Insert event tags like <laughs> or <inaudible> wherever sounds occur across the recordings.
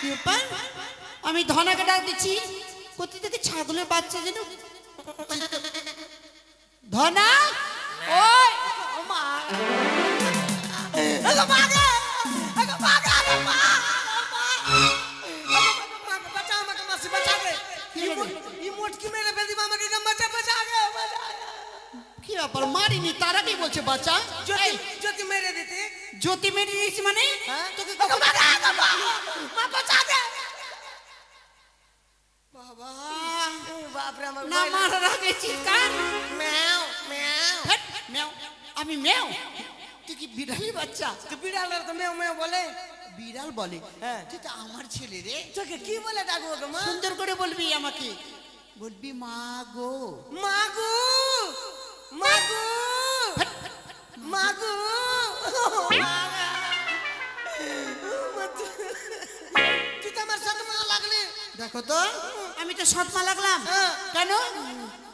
কি ব্যাপার আমি ধনাকে ডাক দিচ্ছি কোথা থেকে ছাগলের বাচ্চা যেন? ধনা? ওই মা। কি ব্যাপার? মারিনি তারা কি বলছে বাচ্চা জ্যোতি এই, মেরে দিতে। জ্যোতি মেরে দিয়েছি মানে? হ্যাঁ তোকে না মারার আগে চিৎকার ম্যাও ম্যাও হেট, আমি মেও তুই কি বিড়ালি বাচ্চা তো বিড়ালের তো ম্যাও ম্যাও বলে বিড়াল বলে হ্যাঁ। তুই তো আমার ছেলে রে তোকে কি বলে ডাকবো গো মা সুন্দর করে বলবি আমাকে মা গো দেখো তো। আমি তো সৎমা লাগলাম। হ্যাঁ। কেন?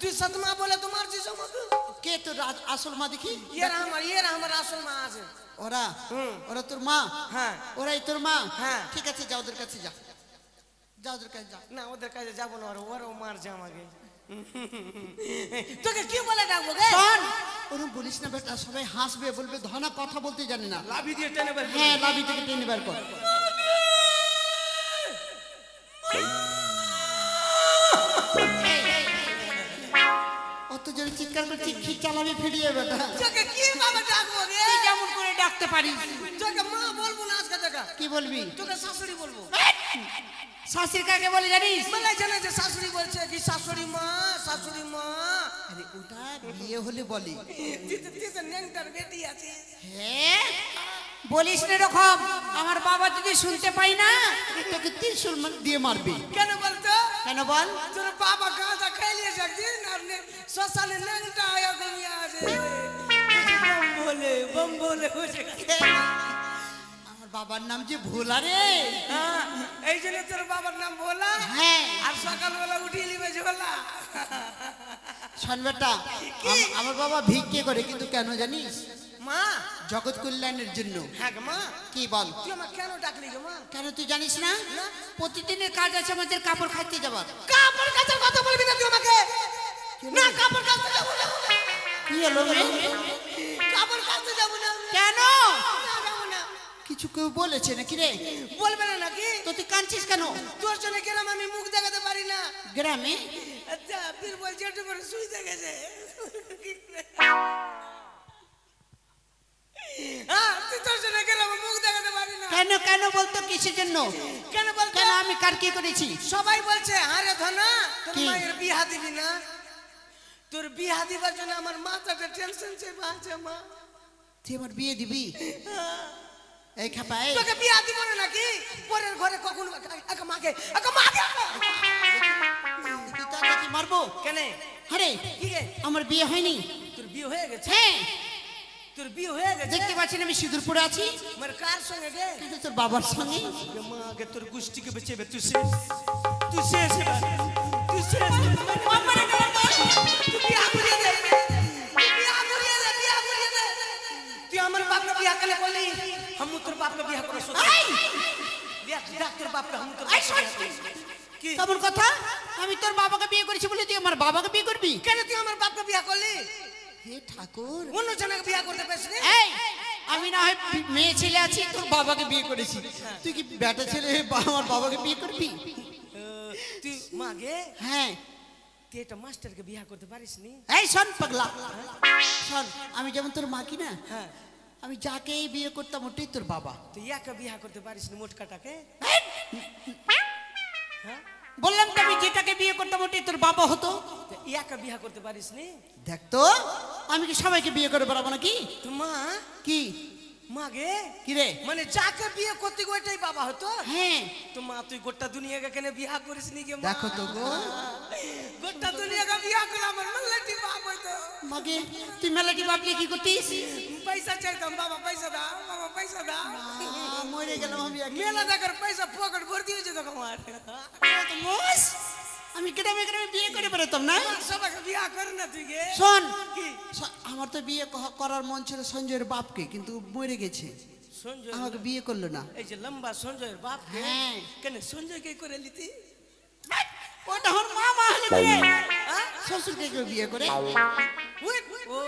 তুই সাথে মা বলে তোমার মাগু কে তোর আসল মা দেখি? ইয়ের আমার ইয়ের আমার আসল মা আছে। ওরা ওরা তোর মা? হ্যাঁ। ওরাই তোর মা? হ্যাঁ। ঠিক আছে যা ওদের কাছে যা। যা ওদের কাছে যা। না ওদের কাছে যাব না ওরা ওরাও মারছে আমাকে। তোকে কি বলে ডাকবো গে শোন ওরকম বলিস না বেটা সবাই হাসবে বলবে ধনা কথা বলতে জানে না। লাভি দিয়ে টেনে বের হ্যাঁ লাভি থেকে টেনে বার কর। অত জোরে চিৎকার করছি কি চালাবি ফিরিয়ে বেটা। তোকে কি ভাবে ডাকবো গে তুই কেমন করে ডাকতে পারিস। তোকে মা বলব না আজকে তোকে। কি বলবি? তোকে শাশুড়ি বলব। শাশুড়ি কাকে বলে জানিস? বলে জানে যে শাশুড়ি বলছে কি শাশুড়ি মা শাশুড়ি মা। আরে ওটা বিয়ে হলে বলে। তুই তো- তুই তো ন্যাংটার বেটি আছিস হ্যাঁ? বলিস না এরকম? আমার বাবা যদি শুনতে পাই না তোকে মা- দিয়ে মারবে। কেন বলতো? কেন বল? তোর বাবা গাঁজা খাইলিয়েছে একদিন আর শ্মশানে ন্যাংটা আয়া ঘুমিয়ে আছে। বলে বম বলে বসে আমার বাবার নাম যে ভোলা রে। হ্যাঁ, এই জন্য তোর বাবার নাম বলা হ্যাঁ। আর সকালবেলা উঠিয়ে নিবে ঝোলা। শোন বেটা আম- আমার বাবা ভিক্ষে করে কিন্তু কেন জানিস? মা। জগৎ কল্যাণের জন্য। হ্যাঁ মা। কি বল? তুই আমার কেন ডাকলি গো মা? কেন তুই জানিস না। প্রতিদিনের কাজ আছে আমাদের কাপড় খাইতে যাবার। কাপড় কাচার কথা বলবি না তুই আমাকে? না কাপড় কাচতে যাব না। কি হলো রে? কাপড় কাচতে যাব না। কেন? যাব না। কিছু কেউ বলেছে নাকি রে? বলবে না নাকি? তো তুই কাঁদছিস কেন? তোর জন্য গেলাম আমি মুখ দেখাতে পারি না। গ্রামে? আচ্ছা ফির বলছে একটু করে শুই দেখেছে কেন কেন বলতো কিসের জন্য? কেন বলতো? কেন আমি কার কি করেছি? সবাই বলছে আরে ধনা তোর মায়ের বিহা দিবি না? তোর বিহা দিবার জন্য আমার মাথাটা টেনশন চেপে আছে মা। তুই আমার বিয়ে দিবি? এই তোকে বিয়া দিব না নাকি? পরের ঘরে কখন মাকে আগে মাকে তুই তো মারবো? কেন? আরে আমার বিয়ে হয়নি। তোর বিয়ে হয়ে গেছে? হ্যাঁ। তোর বিয়ে হয়ে গেছে। দেখতে পাচ্ছেন আমি সিঁদুরপুরে আছি। মানে কার সঙ্গে গে কিন্তু তোর বাবার সঙ্গে। মা আগে তোর গোষ্ঠীকে বেঁচে বে তুই শেষ। তুই শেষ তুই শেষ তুই আমার আমি তোর তোর তোর কি? কথা? আমি তোর বাবাকে বিয়ে করেছি বলে তুই আমার বাবাকে বিয়ে করবি? কেন তুই আমার বাপকে বিয়ে করলি? হে ঠাকুর। অন্য জনকে বিয়া করতে পারিস এই আমি না হয় মেয়ে ছেলে আছি তোর বাবাকে বিয়ে করেছি। তুই কি বেটা ছেলে হয়ে আমার বাবাকে বিয়ে করবি? তুই মাগে হ্যাঁ। তুই একটা মাস্টারকে বিয়া করতে পারিস নি? এই শোন পাগলা। শোন আমি যেমন তোর মা কি না হ্যাঁ। আমি যাকেই বিয়ে করতাম ওটাই তোর বাবা। তুই ইয়াকে বিয়া করতে পারিস নি মোটকাটাকে! হ্যাঁ? বললাম তো আমি যেটাকে বিয়ে করতাম ওটাই তোর বাবা হতো। ইয়াকে বিয়া করতে পারিস নি? দেখ তো আমি কি সবাইকে বিয়ে করে বেড়াবো নাকি? মা কি? মাগে? কি রে? মানে যাকে বিয়ে করতে গো ওইটাই বাবা হতো হ্যাঁ। তো মা তুই গোটা দুনিয়াকে কেন বিয়া করিস নি গে? দেখো তো গো। গোটা দুনিয়াকে বিয়া করে আমার মল্লাটি বাপ হইতো মাগে তুই মেলাটি বাপলে কি করতিস? পয়সা চাইতাম বাবা পয়সা দাও বাবা পয়সা দাও। মরে গেলাম আমি। মেলা দেখার পয়সা পকেট ভর্তি হয়েছে তো আমার। তো মোষ, আমি গ্রামে গ্রামে বিয়ে করে বেরোতাম না? সবাইকে বিয়া করে না তুই গে। শোন। কি? আমার তো বিয়ে করার মন ছিল সঞ্জয়ের বাপকে কিন্তু মরে গেছে। সঞ্জয়? আমাকে বিয়ে করল না। এই যে লম্বা সঞ্জয়ের বাপ হ্যাঁ। কেন সঞ্জয় কে করে লিতি ওটা আমার মামা হলে বিয়ে হ্যাঁ? শ্বশুরকে কেউ বিয়ে করে? ও।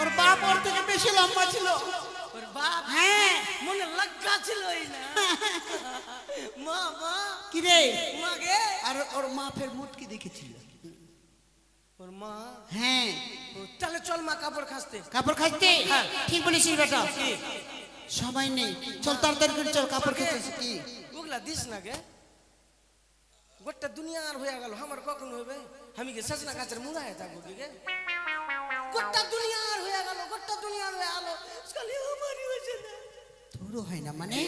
ওর বাপ ওর থেকে বেশি লম্বা ছিল। ওর বাপ হ্যাঁ। মনে লাগা ছিল না। <laughs> মা মা। কি রে? মা গে। আর ওর মা ফের মুটকি দেখেছিল। ওর মা? হ্যাঁ। তাহলে চল মা কাপড় খাসতে। কাপড় হ্যাঁ। ঠিক বলেছিস বেটা। সবাই নেই। চল তাড়াতাড়ি করে চল কাপড় খেতে কি? ওগুলা দিস না গে। গোটা দুনিয়ার হয়ে গেল। আমার কখন হবে আমি কি সজনা গাছের মুড়ায় থাকব কি গে? গোটা দুনিয়ার হয়ে গেল গোটা দুনিয়ার হয়ে গেল খালি আমারই হয়েছে না। তোরও হয় না মানে?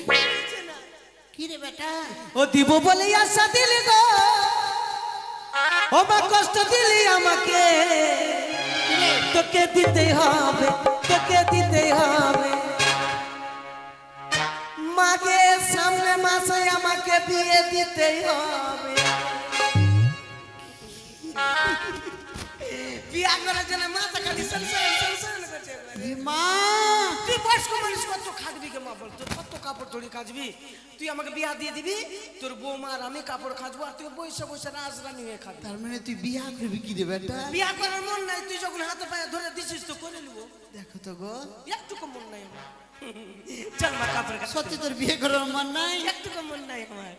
কি রে বেটা? ও দিব বলে আশা দিলি গো। ও মা কষ্ট দিলি আমাকে। তোকে দিতে হবে তোকে দিতে হবে। মাকে সামনে মাসে আমাকে বিয়ে দিতে হবে। বিয়া করার জন্য মাথা খালি সংসার সংসার করছে মা তুই বয়স্ক মানুষ কত খাটবি কে মা বল তোর কত কাপড় ধরি কাচবি তুই আমাকে বিয়া দিয়ে দিবি তোর বৌমা আর আমি কাপড় খাজবো আর তুই বসে বসে রাজরানি হয়ে খাবি। তার মানে তুই বিয়া করবি কি রে বেটা? বিয়া করার মন নাই তুই যখন হাতে পায়ে ধরে দিছিস তো করে নিবো। দেখো তো গো। একটুকু মন নাই আমার। চল মা কাপড় সত্যি তোর বিয়ে করার মন নাই? একটুকু মন নাই আমার।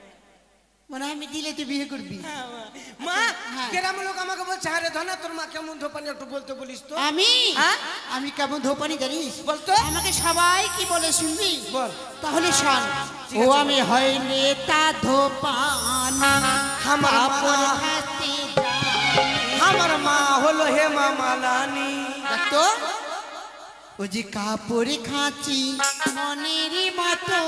মানে আমি দিলে তুই বিয়ে করবি? হ্যাঁ, মা। মা হ্যাঁ। লোক আমাকে বলছে আরে ধনা তোর মা কেমন ধোপানি একটু বলতে বলিস তো। আমি? হ্যাঁ? আমি কেমন ধোপানি জানিস? বলতো? আমাকে সবাই কি বলে শুনবি? বল। তাহলে শোন। ও আমি হয় নেতা ধোপানি আমার হাতে আমার মা হলো হে মা মালানি। দেখতো ও যে কাপড় খাঁচি মনের মতো।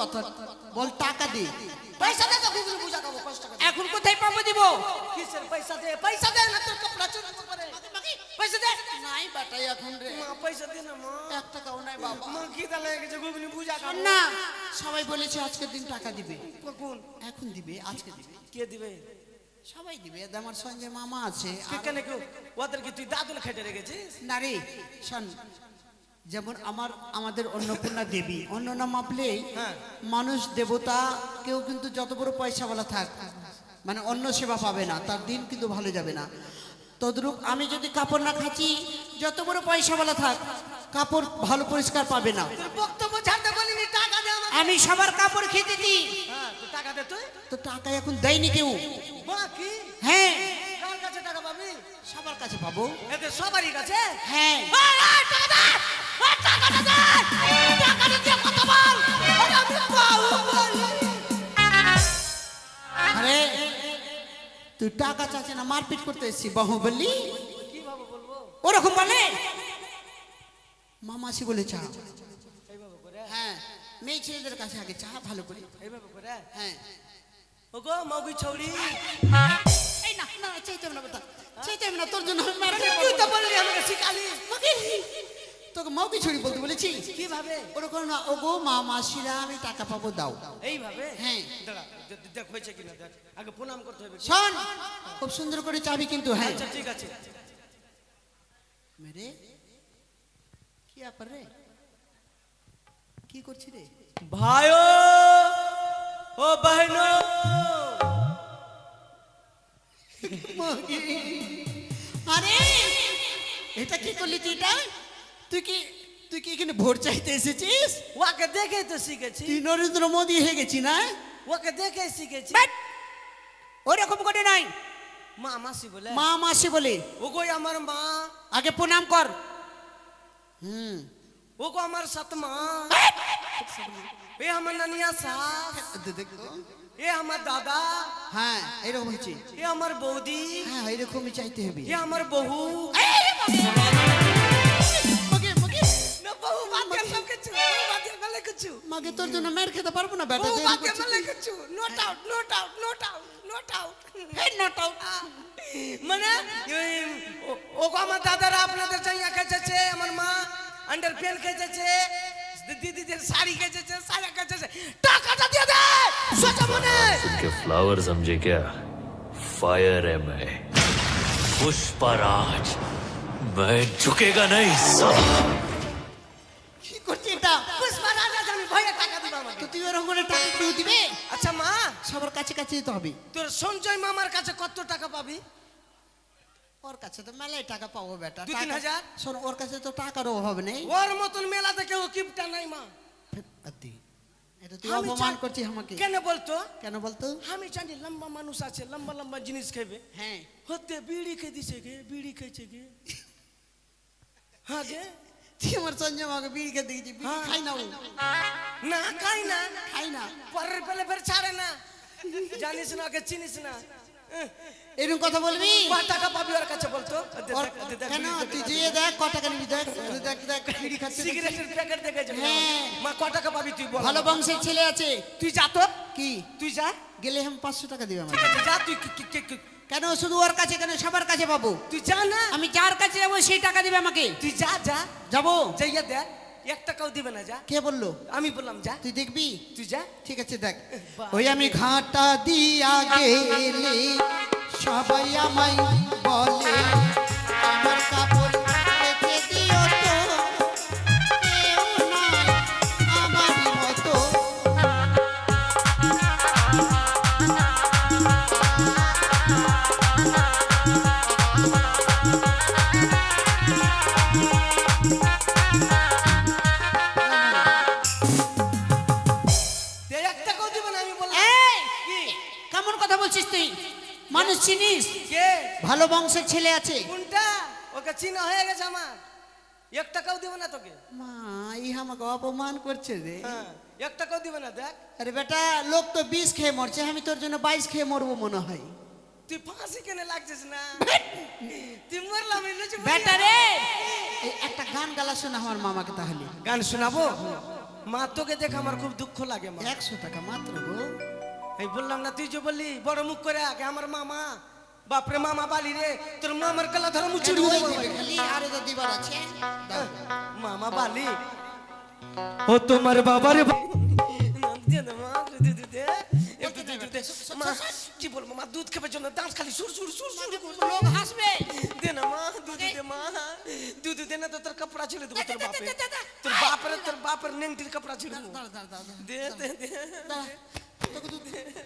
কথা বল টাকা দে। পয়সা দে তো পূজা টাকা এখন কোথায় পাবো দিব? কিসের পয়সা দে? পয়সা দে না তোর কপড়া চুরি করে পয়সা দে। নাই বাটাই এখন রে। মা পয়সা দে না মা। টাকাও নাই বাবা। মা কি পূজা শোন না সবাই বলেছে আজকের দিন টাকা দিবে। কখন? এখন দিবে আজকে দিবে। কে দিবে? সবাই দিবে আমার সঙ্গে মামা আছে কেন ওদেরকে তুই দাদুল খেটে রেখেছিস? না রে শোন যেমন আমার আমাদের অন্নপূর্ণা দেবী। অন্য না মাপলে হ্যাঁ। মানুষ দেবতা কেউ কিন্তু যত বড় পয়সাওয়ালা থাক মানে অন্য সেবা পাবে না তার দিন কিন্তু ভালো যাবে না। তদ্রূপ আমি যদি কাপড় না খাচ্ছি যত বড় পয়সাওয়ালা থাক কাপড় ভালো পরিষ্কার পাবে না। বক্তব্য ছাড়তে বলিনি টাকা দে আমি সবার কাপড় খেতে দিই। হ্যাঁ টাকা দে তুই। তো টাকা এখন দেয়নি কেউ। হ্যাঁ। কার কাছে টাকা পাবি? সবার কাছে পাবো। এতে সবারই কাছে? হ্যাঁ। তুই টাকা চাচ্ছে না মারপিট করতে এসছি বাহুবলি। কীভাবে বলব? ওরকম বলে মামাসি বলে চা। এইভাবে করে? হ্যাঁ মেয়ে ছেলেদের কাছে আগে চা ভালো করে। এইভাবে করে? হ্যাঁ। ওগো মৌগি ছৌরি। এই না না চাইতে হবে না কথা। চাইতে হবে না তোর জন্য আমি মারপিট তুই তো করব। বললি আমাকে শিখালি। তোকে মাউকে ছড়ি বলতে বলেছি? কীভাবে? ওরকম না ও গো মা মাসিরা আমি টাকা পাবো দাও। এইভাবে? হ্যাঁ। দাঁড়া দেখ হয়েছে কিনা দেখ। আগে প্রণাম করতে হবে। শোন খুব সুন্দর করে চাবি কিন্তু হ্যাঁ। আচ্ছা ঠিক আছে। মেরে কি ব্যাপার রে? কি করছি রে? ভাইও ও বহনো আরে এটা কি করলি তুই এটা? তুই কি তুই কি এখানে ভোট চাইতে এসেছিস? ওকে দেখে তো শিখেছি। তুই নরেন্দ্র মোদী হয়ে গেছি না? ওকে দেখে শিখেছি। ওরকম করে নাই। মা মাসি বলে। মা মাসি বলে। ওগো আমার মা। আগে প্রণাম কর। হুম। ওগো আমার সতমা এ আমার নানিয়া শাস এ আমার দাদা। হ্যাঁ এরকম হচ্ছে এ আমার বৌদি। হ্যাঁ এরকমই চাইতে হবে। এ আমার বহু মগে, মগে। না বহু বাদ গেল সব কিছু বহু বাদ গেল মেলে কিছু মাকে তোর জন্য মের খেতে পারবো না ও বেটা দেরি বাকে করছিস মেলে তুই। কিছু not out not out not out not out এই not out। মানে এই, ও- ও গো আমার দাদারা আপনাদের চাইয়া খেয়েছে আমার মা আন্ডার প্যান্ট খেয়েছে দিদিদের শাড়ি খেয়েছে সায়া খেয়েছে টাকাটা দিয়ে দে সোজা মনে के फ्लावर समझे क्या फायर है मैं पुष्पराज मैं झुकेगा नहीं साला করে টাকা কেউ দিবে? আচ্ছা মা সবার কাছে কাছে দিতে হবে। তোর সঞ্জয় মামার কাছে কত টাকা পাবি? ওর কাছে তো মেলায় টাকা পাবো বেটা দুই তিন হাজার? শোন ওর কাছে তো টাকার অভাব নেই। ওর মতন মেলাতে কেউ কিপটা নাই মা। এটা তুই অপমান করছিস আমাকে। কেন বলতো? কেন বলতো? আমি জানি লম্বা মানুষ আছে লম্বা লম্বা জিনিস খাবে। হ্যাঁ। হতে বিড়ি খেয়ে দিছে গে বিড়ি খেয়েছে গে। হ্যাঁ গে। তুই আমার সঞ্জয় মাকে বিড়ি খেতে দেখেছি বিড়ি। খাই না ও না খাই না খাই না পরের পেলে ফের ছাড়ে না জানিস না ওকে চিনিস না এরকম কথা বলবি ক টাকা পাবি ওর কাছে বলতো কেন তুই যেয়ে দেখ ক টাকা নিবি দেখ দেখ দেখ বিড়ি খাচ্ছে দেখছি। সিগারেটের প্যাকেট দেখেছে হ্যাঁ। মা ক টাকা পাবি তুই বল ভালো বংশের ছেলে আছে তুই যা তো কি তুই যা গেলে আমি পাঁচশো টাকা দিবে আমার যা তুই কেন শুধু ওর কাছে কেন সবার কাছে পাবো? তুই যা না। আমি যার কাছে যাব সেই টাকা দিবে আমাকে। তুই যা যা। যাব? যাইয়া দেখ এক টাকাও দিবে না যা। কে বলল? আমি বললাম যা। তুই দেখবি? তুই যা। ঠিক আছে দেখ। ওই আমি ঘাটা দিয়া গেলে সবাই আমায় বলে বংশের ছেলে আছে। কোনটা? ওকে চিনা হয়ে গেছে আমার। এক টাকাও দিবে না তোকে। মা ইহা আমাকে অপমান করছে রে। হ্যাঁ এক টাকাও দিবে না দেখ। আরে বেটা লোক তো বিষ খেয়ে মরছে আমি তোর জন্য বাইশ খেয়ে মরবো মনে হয়। তুই ফাঁসি কেনে লাগছিস না? তুই মরলাম বেটা রে! এই একটা গান গালা শোনা আমার মামাকে তাহলে। গান শোনাবো? মা তোকে দেখে আমার খুব দুঃখ লাগে মা। একশো টাকা মাত্র গো। এই বললাম না তুই যে বললি বড় মুখ করে আগে আমার মামা বাপরে মামা বালি রে তোর মামার গলা ধরে মুচি কেন ওই দিবে খালি? আরও তো দিবার আছে? দাও। মামা বালি। ও তোমার বাবার কি বলব মা দুধ খাবার জন্য দাঁত খালি সুর সুর সুর সুর। লোক হাসবে। দে না মা দুধ দে। মা। দুধ দে না তো তোর কাপড়া ছেড়ে দেবো তোর বাপের তোর বাপের তোর বাপের নেংটির কাপড়া ছেড়ে দেবো। দে দে দে।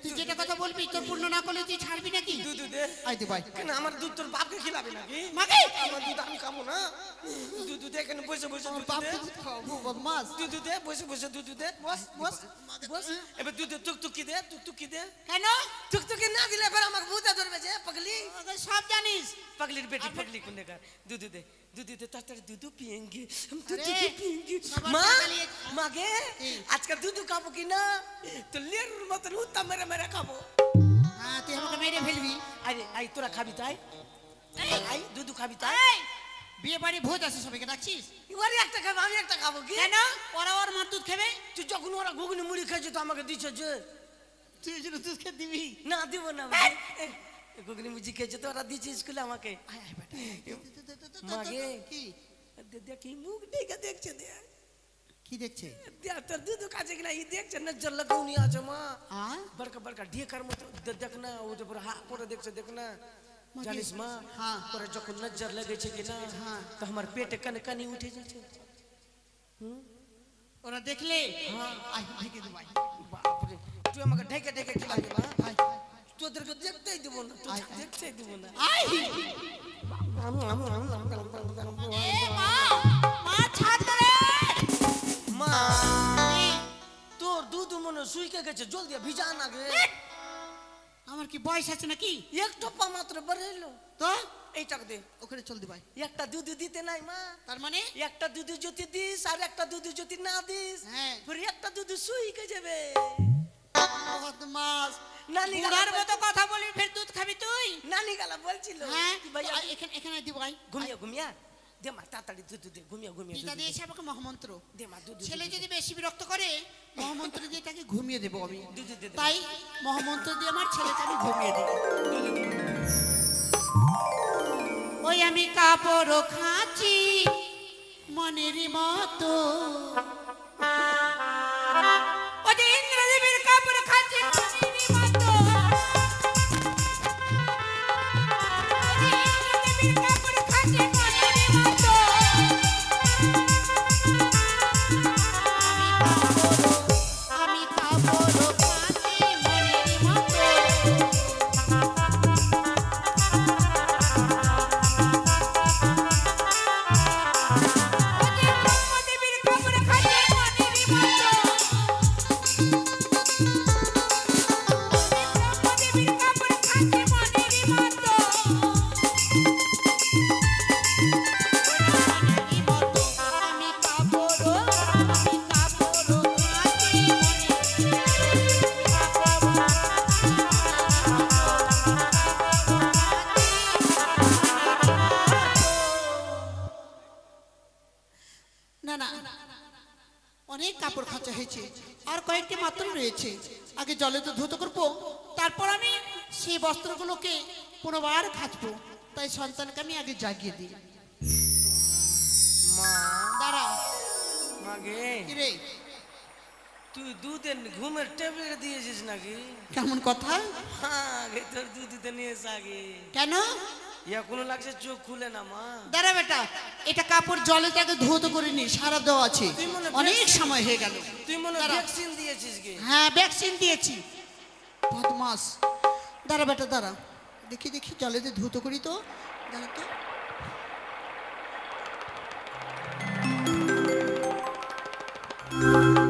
তুই যেটা কথা বলবি তোর পূর্ণ না করলে তুই ছাড়বি নাকি? দুধ দে আই দে ভাই। কেন আমার দুধ তোর বাপকে খিলাবি নাকি? মাকে আমার দুধ আমি খাব না। দুধ দে এখানে বসে বসে দুধ দে বাপকে বদমাস। দুধ দে বসে বসে দুধ দে বস বস বস। এবার দুধ টুকটুকি দে টুকটুকি দে। কেন? টুকটুকি না দিলে এবার আমাকে ভূতে ধরবে যে পাগলি। সব জানিস। পাগলির বেটি পাগলি কোন দেখা দুধ দে। দুধ দে তাড়াতাড়ি দুধ পিয়েঙ্গে हम तो अरे, दूध पिएंगे সবার মা টাকা নিয়ে- মাগে কি? আজকে দুধ খাবো কি না তো লের মতন উত্তা মেরে মেরে খাবো হ্যাঁ তুই আমাকে মেরে ফেলবি আরে আই তোরা খাবি তাই আই দুধ খাবি তাই এই, বিয়ে বাড়ি ভোজ আছে সবাইকে ডাকছিস ওরে একটা খাবো আমি একটা খাবো কি কেন ওরা ওর মার দুধ খাবে তুই যখন ওরা ঘুগনি মুড়ি খেয়েছে তো আমাকে দিচ্ছে যে তুই এই জন্য দুধ খেয়ে দিবি না দিব না ভাই। এ, ঘুগনি মুজি খেয়েছে তো ওরা দিয়েছে স্কুলে আমাকে। মাগে। কি? মুখ ডেকে দেখছে দেয়া কি দেখছে? তোর দুধ কাছে কিনা ই দেখছে না জল কৌনি আছে মা। বড়কা বড়কা ঢেকার মতো। দেখ না ওটা পরে হা করে দেখছে দেখ না। জানিস মা হ্যাঁ। ওরা যখন নজর লেগেছে কিনা হ্যাঁ। তো আমার পেটে কানে কানি উঠে যাচ্ছে। ওরা দেখলে? হ্যাঁ। বাপরে তুই আমাকে ঢেকে ঢেকে খেলাই মা তোর দুধ মনে শুইকে গেছে জলদি ভিজা না গে আমার কি বয়স আছে নাকি এক টপ্পা মাত্র বেরোলো তো এইটাকে দে ওখানে চল দি ভাই একটা দুধ দিতে নাই মা তার মানে একটা দুধ যদি দিস আর একটা দুধ যদি না দিস হ্যাঁ। একটা দুধ শুইকে যাবে মাস নানি বুড়ার গালা মতো কথা বলি ফের দুধ খাবি তুই? নানি গালা বলছিল। হ্যাঁ? এখানে এখানে দি ভাই। ঘুমিয়া ঘুমিয়া। দে মা তাড়াতাড়ি দুধ দে ঘুমিয়ে ঘুমিয়ে পিতা। দিয়েছে আমাকে মহামন্ত্র। দে মা দুধ ছেলে যদি বেশি বিরক্ত করে মহামন্ত্র দিয়ে তাকে ঘুমিয়ে দেবো আমি। তাই মহামন্ত্র দিয়ে আমার ছেলেকে আমি ঘুমিয়ে দিই ওই আমি কাপড় খাঁচি মনের মতো। জলে তো ধুত করব। তারপর আমি সেই বস্ত্রগুলোকে পুনবার খাঁচবো তাই সন্তানকে আমি আগে জাগিয়ে দিই। মা দাঁড়া। মাগে কিরে? তুই দুধের ঘুমের ট্যাবলেট দিয়েছিস নাকি? কেমন কথা? হ্যাঁ তোর দুধ দিতে নিয়ে এসে আগে কেন? কোনো লাগছে চোখ খুলে না মা। দাঁড়া বেটা এটা কাপড় জলে তাকে ধুত করিনি সারা দেওয়া আছে। অনেক সময় হয়ে গেল। তুই মনে ভ্যাকসিন দিয়েছিস কি? হ্যাঁ ভ্যাকসিন দিয়েছি। বদমাস। দাঁড়া বেটা দাঁড়া। দেখি দেখি জলে দিয়ে ধুত করি তো। দাঁড়া তো। হ্যালো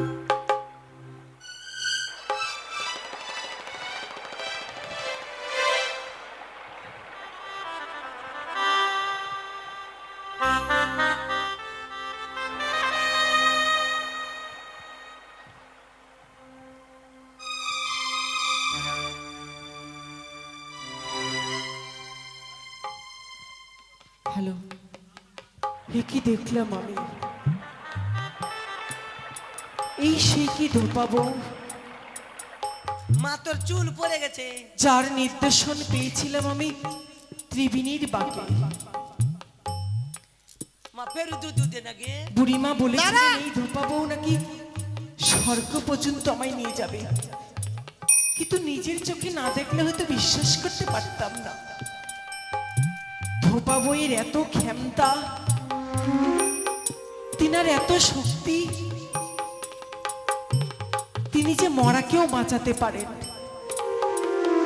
দেখলাম আমি। এই সে কি ধোপাবো মা তোর চুল পড়ে গেছে। যার নির্দেশন পেয়েছিলাম আমি ত্রিবেণীর বাকে মা ফের দুধ দুধ নাকি? বুড়িমা বলেছিলেন দাঁড়া! এই ধোপাবো নাকি স্বর্গ পর্যন্ত আমায় নিয়ে যাবে। কিন্তু নিজের চোখে না দেখলে হয়তো বিশ্বাস করতে পারতাম না। ধোপা বইয়ের এত ক্ষমতা তিনার এত শক্তি, তিনি যে মরাকেও বাঁচাতে পারেন।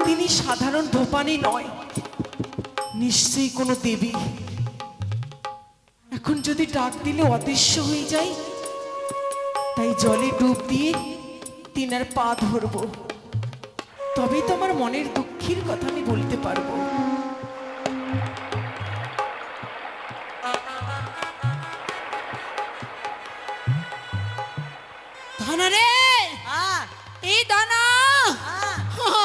তিনি সাধারণ ধোপানি নয়, নিশ্চয়ই কোনো দেবী। এখন যদি ডাক দিলে অদৃশ্য হয়ে যায়, তাই জলে ডুব দিয়ে তিনার পা ধরব। তবেই তো আমার মনের দুঃখের কথা আমি বলতে পারব। ধনা রে হ্যাঁ। এই ধনা! হ্যাঁ।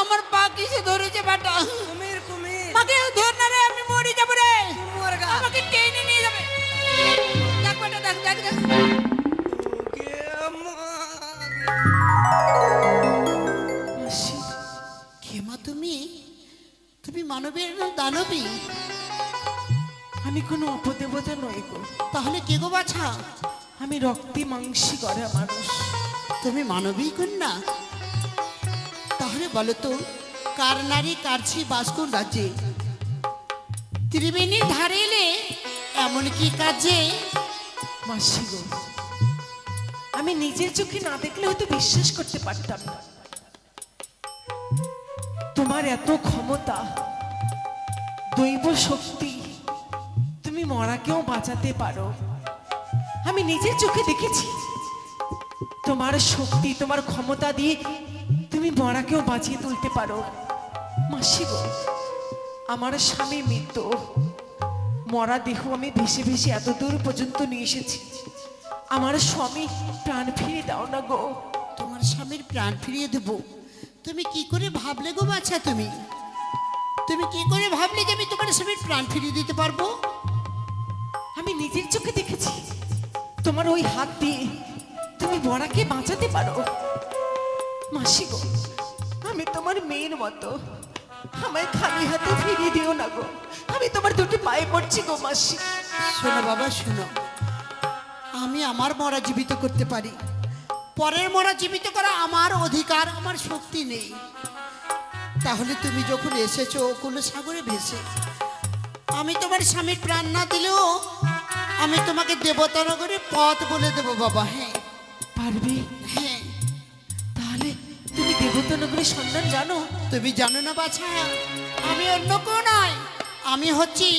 আমার পা কিসে ধরেছে বেটা। কুমির কুমির। আমাকে ধর না রে আমি মরে যাব রে। আমাকে টেনে নিয়ে যাবে। দেখ বেটা দেখ দেখ দেখ। তুমি। তুমি মানবীর দানবী। আমি কোনো অপদেবতা নই গো। তাহলে কে গো বাছা? আমি রক্তে মাংসী গড়া মানুষ। তুমি মানবী কন্যা? তাহলে বলো তো, কার নারী কারছি বাসকোন রাজ্যে? ত্রিবেণীর ধারে এলে এমন কি কাজে? মাসি গো, আমি নিজের চোখে না দেখলে হয়তো বিশ্বাস করতে পারতাম না। তোমার এত ক্ষমতা, দৈব শক্তি, তুমি মরাকেও বাঁচাতে পারো। আমি নিজের চোখে দেখেছি তোমার শক্তি তোমার ক্ষমতা দিয়ে তুমি মরাকেও বাঁচিয়ে তুলতে পারো। মাসি গো আমার স্বামী মৃত্যু। মরা দেহ আমি ভেসে ভেসে এত দূর পর্যন্ত নিয়ে এসেছি। আমার স্বামী প্রাণ ফিরে দাও না গো। তোমার স্বামীর প্রাণ ফিরিয়ে দেব? তুমি কি করে ভাবলে গো বাছা তুমি? তুমি কি করে ভাবলে যে আমি তোমার স্বামীর প্রাণ ফিরিয়ে দিতে পারব? আমি নিজের চোখে দেখেছি। তোমার ওই হাত দিয়ে তুমি বড়াকে বাঁচাতে পারো? মাসি গো, আমি তোমার মেয়ের মতো। আমায় খালি হাতে ফিরিয়ে দিও না গো। আমি তোমার দুটি পায়ে পড়ছি গো, মাসি। শোনো বাবা, শোনো। আমি আমার মরা জীবিত করতে পারি। পরের মরা জীবিত করা আমার অধিকার, আমার শক্তি নেই। তাহলে তুমি যখন এসেছ, কোনো সাগরে ভেসে, আমি তোমার স্বামীর প্রাণ না দিলেও আমি তোমাকে দেবতানগরে পথ বলে দেবো বাবা হ্যাঁ। পারবে? হ্যাঁ। তাহলে তুমি দেবতা নগরের সন্ধান জানো? তুমি জানো না বাছা আমি অন্য কেউ নয় আমি হচ্ছি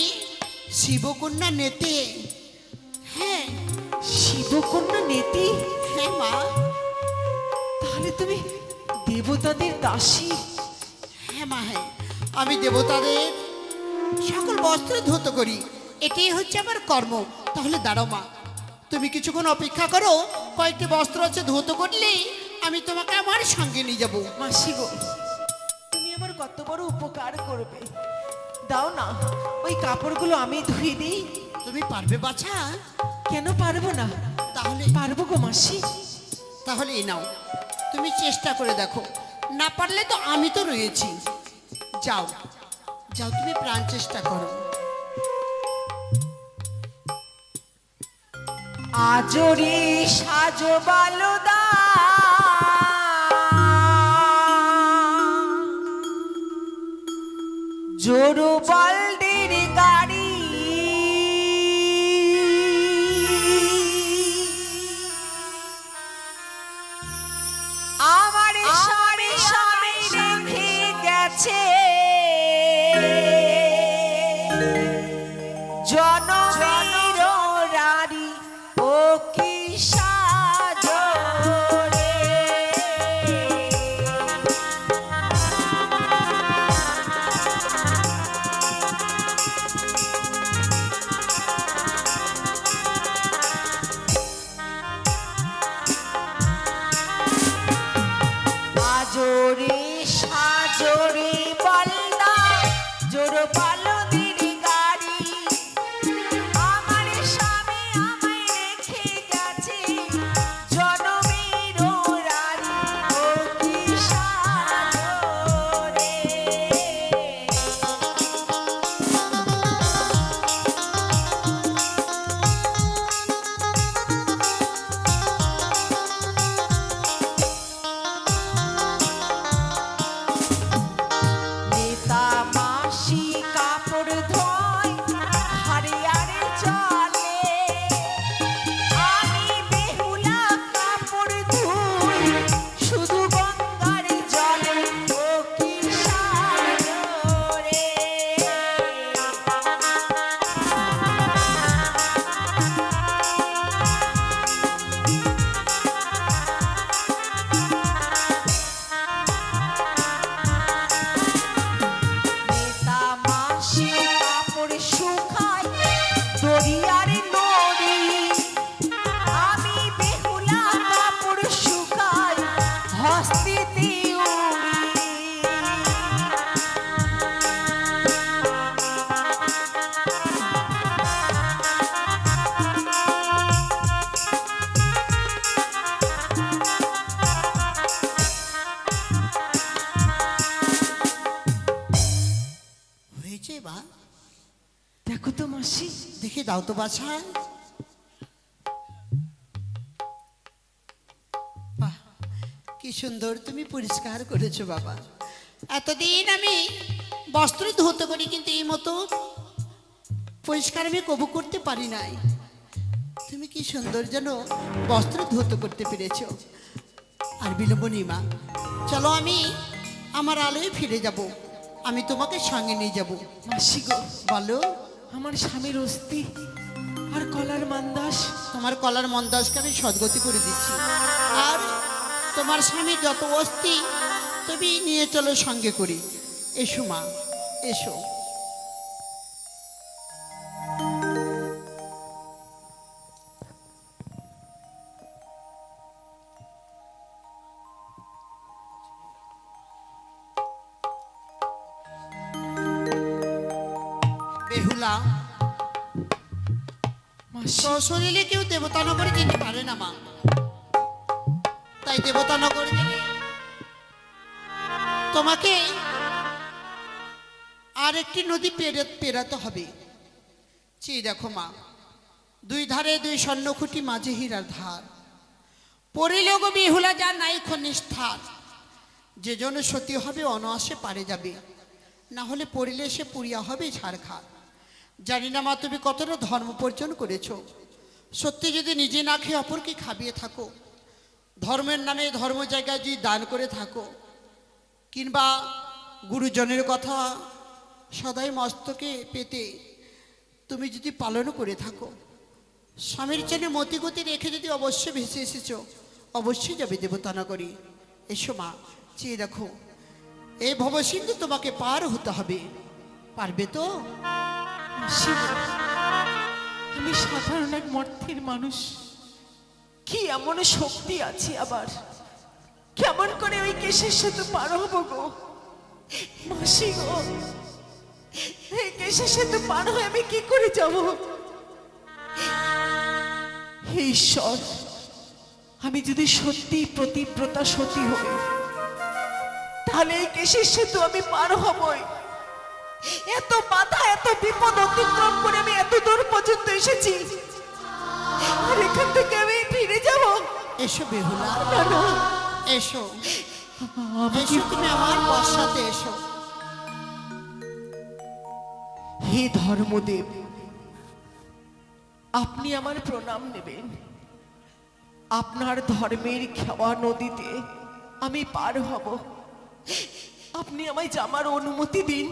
শিবকন্যা নেতে। হ্যাঁ শিবকন্যা নেতি? হ্যাঁ মা। তাহলে তুমি দেবতাদের দাসী? হ্যাঁ মা হ্যাঁ। আমি দেবতাদের সকল বস্ত্র ধৌত করি। এটাই হচ্ছে আমার কর্ম। তাহলে দাঁড়াও মা। তুমি কিছুক্ষণ অপেক্ষা করো কয়েকটি বস্ত্র আছে ধৌত করলেই আমি তোমাকে আমার সঙ্গে নিয়ে যাব। মাসি গো তুমি আমার কত বড় উপকার করবে। দাও না ওই কাপড়গুলো আমি ধুয়ে দিই। তুমি পারবে বাছা? কেন পারব না? তাহলে পারব গো মাসি। তাহলে এই নাও তুমি চেষ্টা করে দেখো। না পারলে তো আমি তো রয়েছি। যাও যাও তুমি প্রাণ চেষ্টা করো। আজরে সাজো বালুদা জোরু বালদের দাও তো বাছা কি সুন্দর তুমি পরিষ্কার করেছ বাবা। এতদিন আমি বস্ত্র ধুতে করি কিন্তু এই মতো পরিষ্কার আমি কবু করতে পারি নাই। তুমি কি সুন্দর যেন বস্ত্র ধুতে করতে পেরেছ। আর বিলম্ব মা চলো আমি আমার আলোয় ফিরে যাব। আমি তোমাকে সঙ্গে নিয়ে যাব। বলো। আমার স্বামীর অস্থি আর কলার মন্দাস। তোমার কলার মন্দাসকে আমি সদ্গতি করে দিচ্ছি। আর তোমার স্বামীর যত অস্থি, তুমি নিয়ে চলো সঙ্গে করি। এসো মা, এসো। সশরীরে কেউ দেবতানগরে যেতে পারে না, মা। তাই দেবতানগর গেলে তোমাকে আর একটি নদী পেরে, পেরাতে হবে। চেয়ে দেখো, মা। দুই ধারে দুই স্বর্ণখুটি মাঝে হীরার ধার। পরিলোক বিহুলা, যা নাই নিষ্ঠার যে জন্য সতী হবে, অনায়াসে পারে যাবে। না হলে পড়িলে সে পুরিয়া হবে ঝাড়খাড় জানি না মা, তুমি কতটা ধর্ম পর্যন করেছ। সত্যি যদি নিজে না খেয়ে অপরকে খাবিয়ে থাকো, ধর্মের নামে ধর্ম জায়গায় যদি দান করে থাকো, কিংবা গুরুজনের কথা সদাই মস্তকে পেতে তুমি যদি পালন করে থাকো, স্বামীর জন্য মতিগতি রেখে যদি অবশ্যই ভেসে এসেছ, অবশ্যই যাবে দেবতানগরী এসো মা, চেয়ে দেখো। এই ভবসিন্ধু তোমাকে পার হতে হবে। পারবে তো? আমি সাধারণ এক মর্থের মানুষ। কি এমন শক্তি আছে আবার? কেমন করে ওই কেশের সাথে পার হব গো? মাসি গো এই কেশের সাথে পার হয়ে আমি কি করে যাব? হে ঈশ্বর, আমি যদি সত্যি প্রতিব্রতা সতী হই, তাহলে এই কেশের সেতু আমি পার হবই। এত বাধা, এত বিপদ অতিক্রম করে আমি এত দূর পর্যন্ত এসেছি। আর এখান থেকে আমি ফিরে যাব। এসো বেহুলা, এসো। এসো, তুমি আমার পশ্চাতে এসো। হে ধর্মদেব, আপনি আমার প্রণাম নেবেন। আপনার ধর্মের খেওয়া নদীতে আমি পার হব। আপনি আমায় জামার অনুমতি দিন।